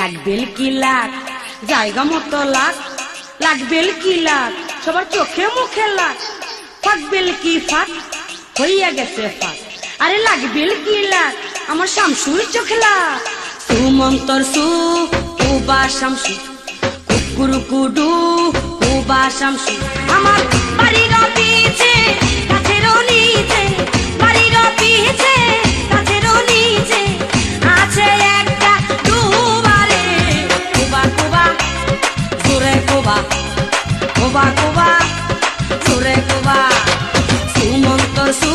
লাগবেল কি লাখ জায়গা মতো লাখ লাগবেল কি লাখ সবার চোখে মুখে লাখ ফাঁকবেল কি ফাঁক? হইয়া গেছে ফাঁক। আরে লাগবেল কি লাখ আমার শামসুর চোখে লাখ সুমন্তর সু, উবা শামসু। কুকুর কুডু, উবা শামসু। আমার বাড়ির পিছে কুবা কুবা জোরে কুবা। সুমন্তর সু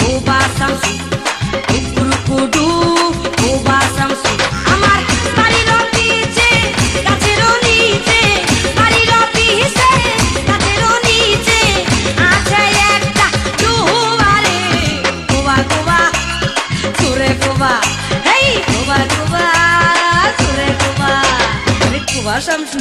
কুবা শামসু। কুকুর কুডু, কুবা শামসু। আমার বাড়ির পিছে কাছের নিচে, বাড়ির পিছে কাছের নিচে আছে একটা দুবারে কুবা কুবা জোরে কুবা। হেই, কুবা কুবা জোরে কুবা। কুবা শামসু।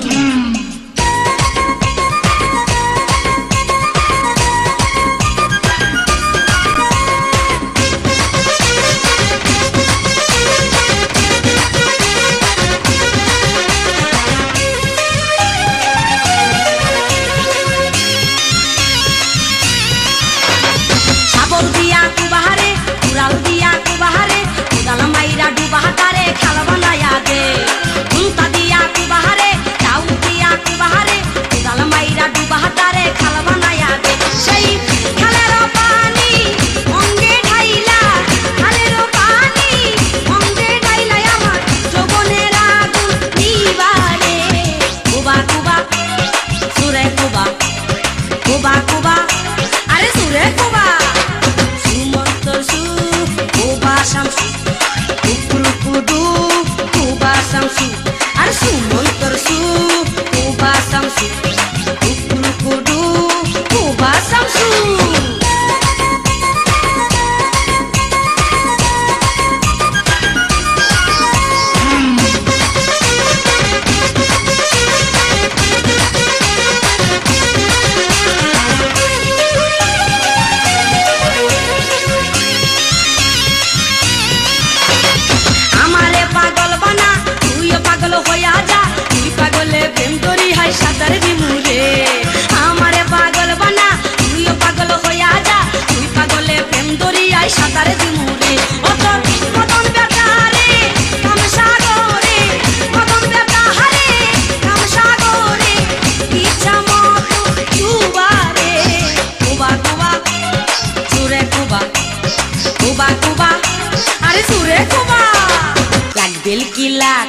লাগবেল কি লাখ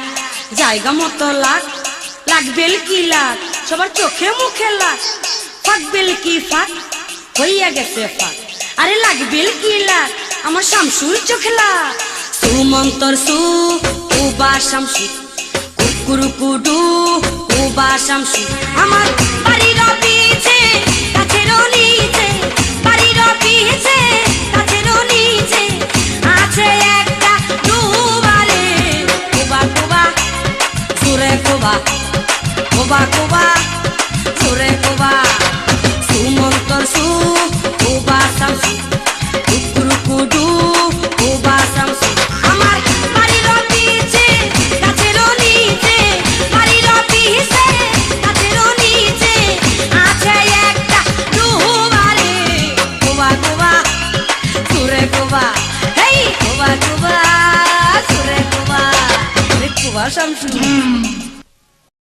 জায়গা মতো লাখ লাগবেল কি লাখ সবার চোখে মুখে লাখ ফাঁকবেল কি ফাঁক? হইয়া গেছে ফাঁক। আরে লাগবেল কি লাখ আমার শামসুর চোখে লাখ সুমন্তর সু কুবা শামসু কুকুর কুডু কুবা শামসু আমার বাড়ির পিছে কুবা কুবা, সুরে কুবা। সুমন্তর সু, কুবা শামসু কুকুর কুডু, কুবা শামসু আমার বাড়ির পিছে কাছের নিচে, বাড়ির পিছে কাছের নিচে আছে একটা দুবারে। কুবা কুবা, সুরে কুবা। হেই, কুবা কুবা, সুরে কুবা। কুবা শামসু